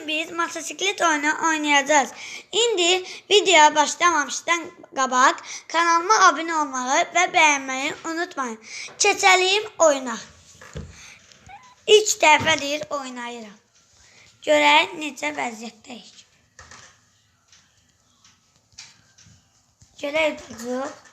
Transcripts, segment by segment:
bugün biz motosiklet oyunu oynayacağız. İndi videoya başlamamıştan qabaq kanalıma abone olmayı ve beğenmeyi unutmayın. Keçəliyim oyuna. İlk dəfədir oynayıram. Görək necə vəziyyətdəyik. Görək duruq.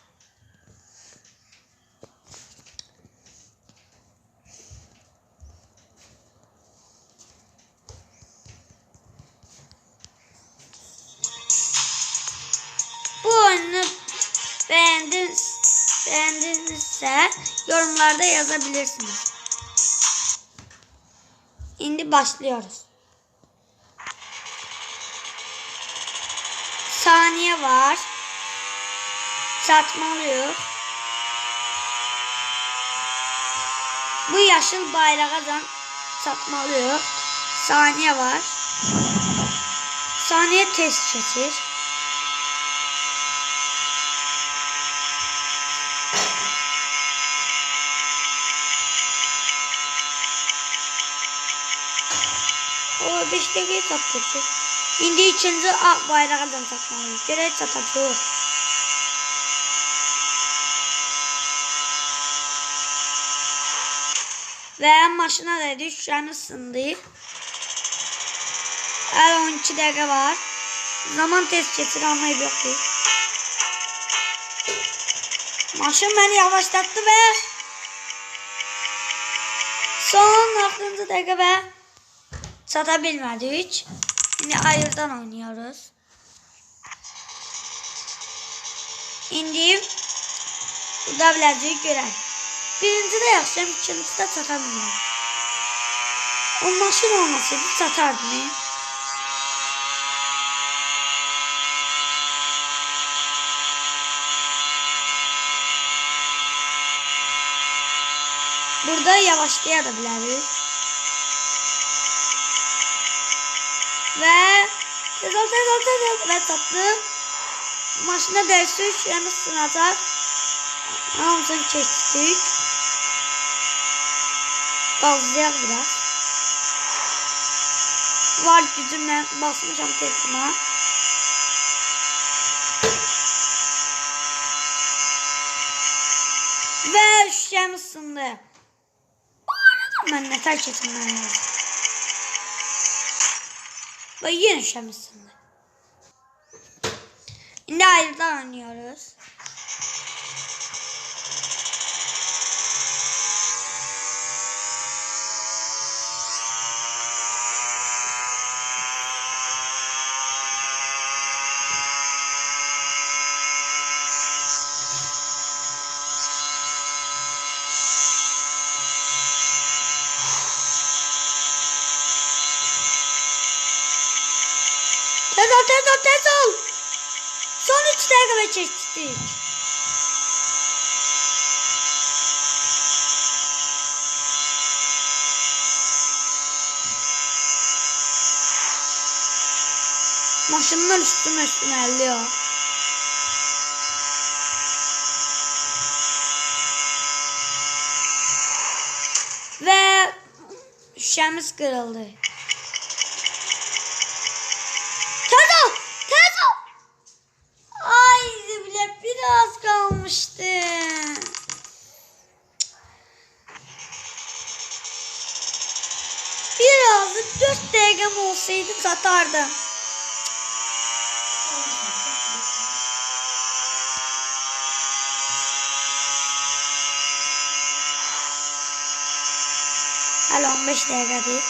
Yorumlarda yazabilirsiniz. Şimdi başlıyoruz. Saniye var. Çatmalıyor. Bu yaşıl bayrağa da çatmalıyor. Saniye var. Saniye test keçir. O 5 dakikaya çatacak. İndi ikinci A bayrağından çatmalıyız. Görək çatacaq. Və maşına dedi şüşəni sındı. Hələ 12 dəqiqə var. Zaman tez keçir anlayıb yoxdur. Maşın məni yavaşlatdı və son 6-cı dəqiqə və çata bilmədik. İndi ayırdan oynuyoruz. İndi burada biləcəyik görək. Birinci də yaxşıyam, ikinci çata bilmirəm. O maşın olmasaydı çatardım. ya. Burada yavaşlaya da. Ve tezal tezal tezal ve tatlı maşına dersik yani sınacak. Hamısını keçdik. Gazlayaq biraz. Var gücümlə basmışam telefona. Və şüşəm ısındı. Bu arada mən nə tərk etməm lazım. Şüşəm ısındı. Şimdi ayrıdan oynuyoruz. Tez ol tez ol tez ol. Son 3 dakika çektik. Maşınlar üstüme üstüme elliyor. Ve şişemiz kırıldı. Tez ol! Tez ol! Ay bile biraz kalmıştı. Biraz da 4 dakikam olsaydı satardım. Hala 15 dakika değil.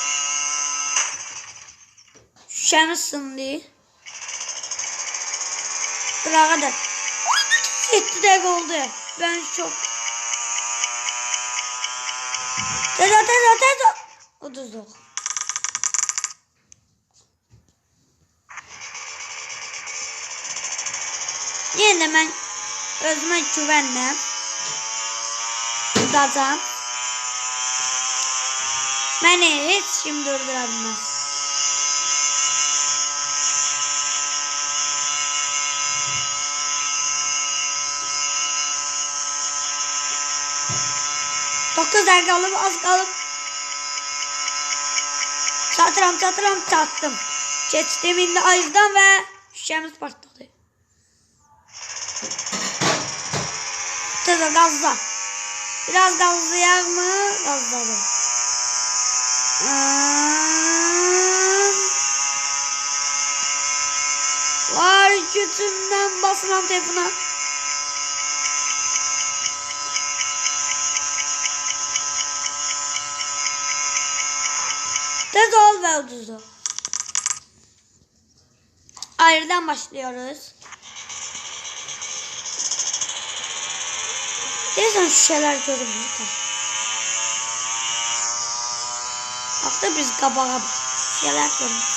Şişemiz sındı. Bırağa da. 7 dakika oldu. Ben çok. Teza teza teza. Otuzluk. Yine de ben özüme güvenle tutacağım. Beni hiç kim durdurabilmez. Dokuz dakika alıp az kalıp Çatıram çatıram çattım. Geçtim indi ayızdan ve şişemiz patladı. Teze gazla. Biraz gazlayak mı? Gazladı. Var götümden basılan telefona. Tez ol ve ucuzdu. Ayrıdan başlıyoruz. Dersen şu şeyler görünmüyor. Bak da biz kabağa bak. Şeyler görünmüyor.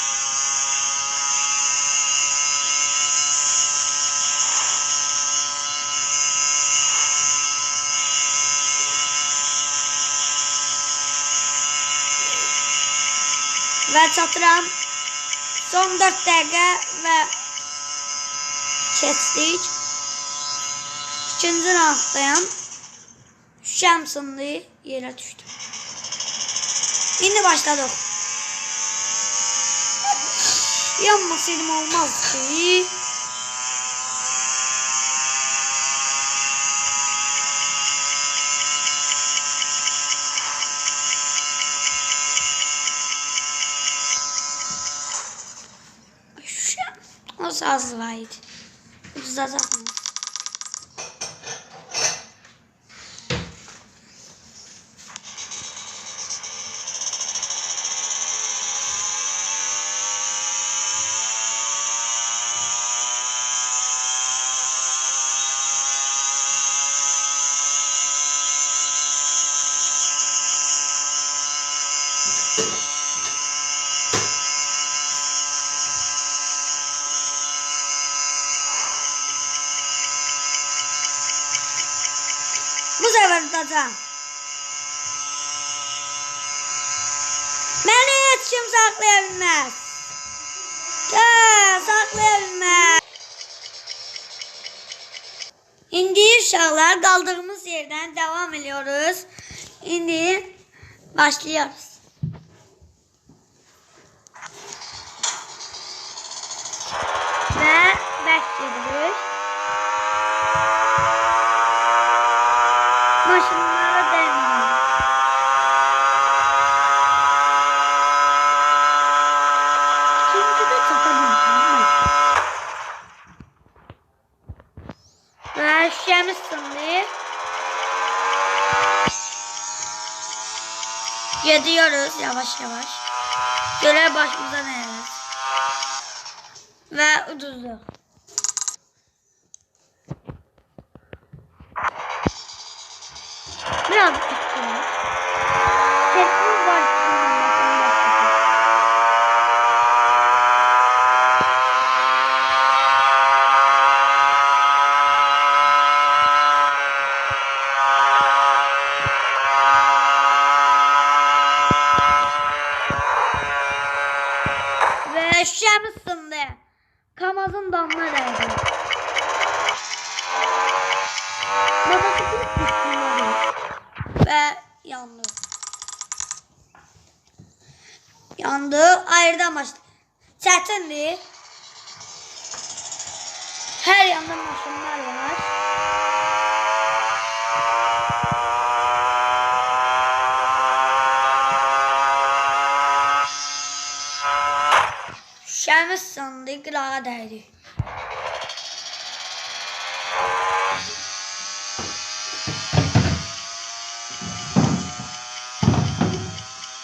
Ve çatıram son 4 dakika ve kestik. İkinci rahatlayan şüşəm sındı yerə düşdü. İndi başladıq. Yanmasaydım olmazdı. Şüşəm. O saz var idi. Ucuzacaq mı? Bu sefer tutacağım. Beni hiç kim saklayabilmez. Ya saklayabilmez. İndi uşaqlar qaldığımız yerdən devam ediyoruz. İndi başlıyoruz. Ve bekliyoruz. Maşınlara değmiyor. İkinci de çatabildim. Şişemiz sındı. Gidiyoruz yavaş yavaş. Görev başımıza ne. Ve ucuzdu. Her yanda maşınlar var. Şəmiz sandı, qırağa dəydi.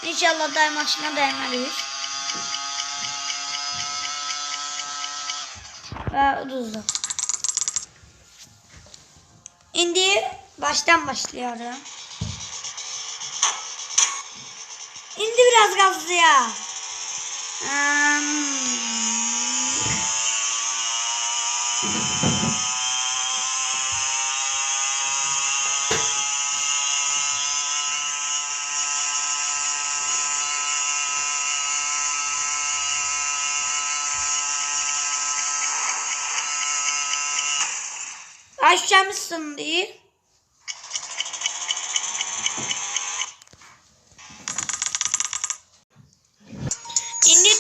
İnşallah day maşına dəymərik. Uduzdu. İndi baştan başlıyorum. İndi biraz gazlıya. Hmm. Aşamışsın değil.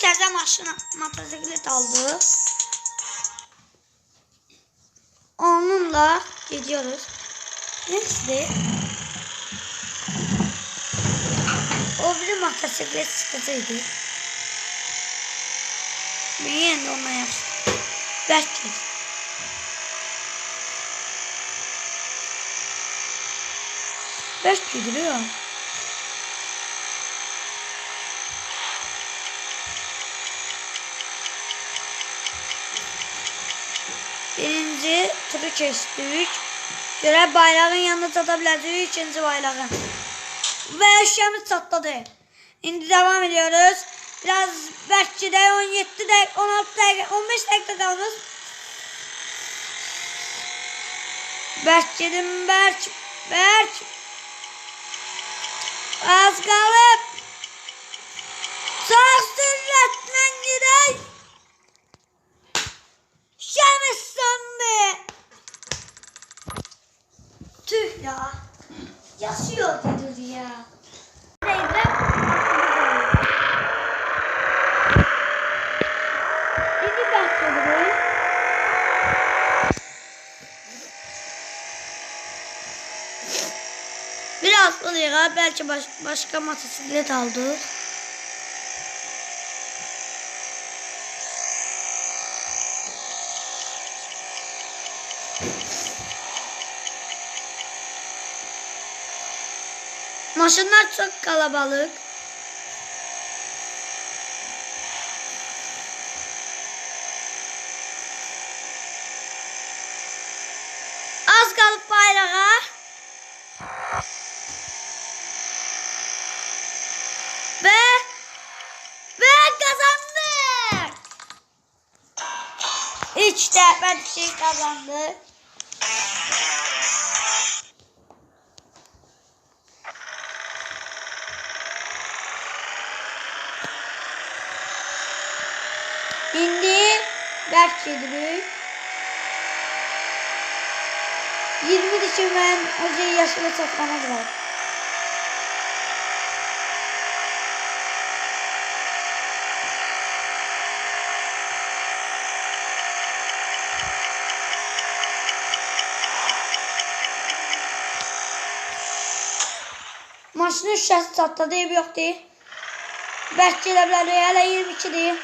Təzə maşın, motosiklet aldı. Onunla gidiyoruz. Neyse. O bir motosiklet sıkıntıydı. Ben yine de onunla yaptım. Belki. Belki duruyor. Birinci turu kestik. Görev bayrağın yanına tatabileceği ikinci bayrağın. Ve eşyamız çatladı. Şimdi devam ediyoruz. Biraz belki de 17 dakika, 16 dakika, 15 dakika kalmış. Berk dedim Berk. Berk. Az kalıp. Sağ sürretle gidelim. Şemiş sandı. Tüh ya. Yaşıyor dedi ya. Neyse. Şimdi başladı. Biraz oluyor. Belki baş, başka motosiklet aldık. Maşınlar çok kalabalık. 3 ben şey kazandı. Şimdi Berk Yedibük. 20 kişi ben Hoca'yı yaşına satmamız. Var. Maşının şişəsi çatladı, ev yoxdur. Bərk gedə bilər, hələ 22-dir.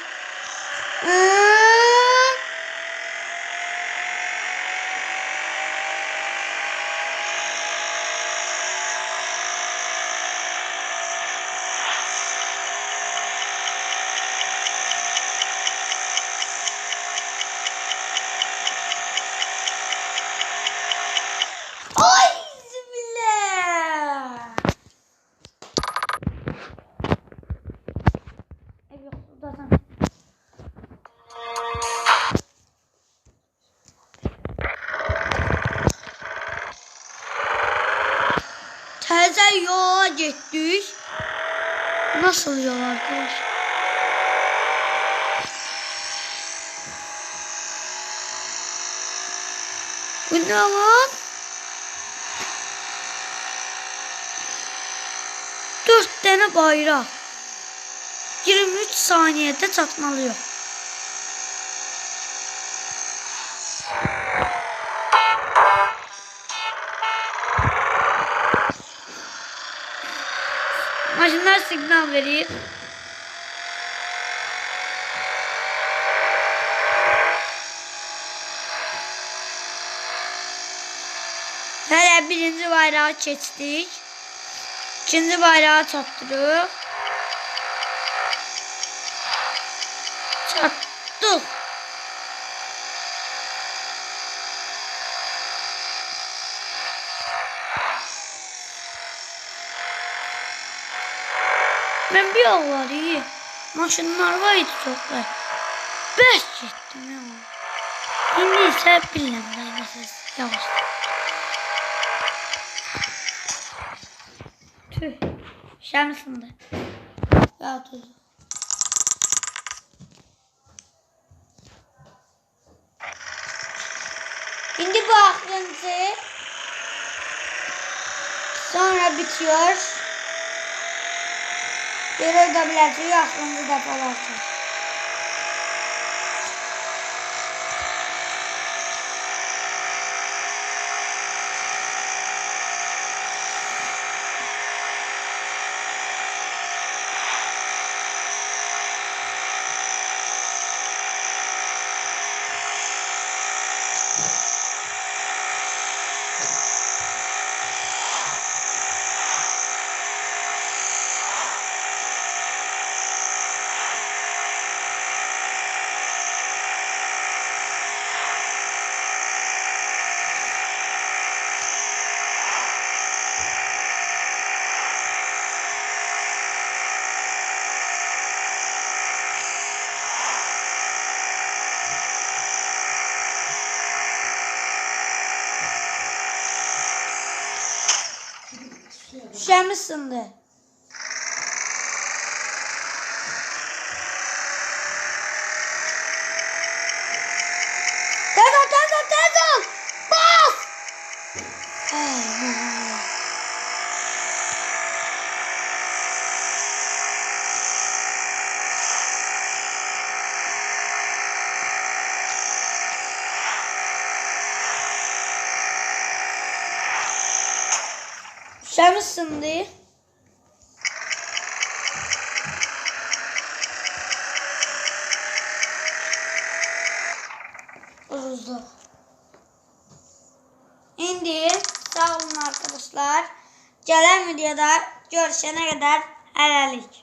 Bu ne lan? Dört tane bayrak. 23 saniyede çatmalıyor. Maşınlar signal verir. Hele birinci bayrağı keçdik. İkinci bayrağı çatdırıq. Çatdıq. Ben bir yol var iyi. Maşınlar var idi çoklar. Beş gittim ya. Şimdi ise bilmem ne ses yavaş. Tüh. Şemsinde. Ya tuzu. Şimdi bu aklınızı sonra bitiyor. Görev tabelası aklınızı depolarsın. Şişemiz sındı. Tez ol tez ol tez ol. Bas. Aman. Şişemiz sındı. Uzun. İndi sağ olun arkadaşlar. Gelen videoda görüşene kadar hələlik.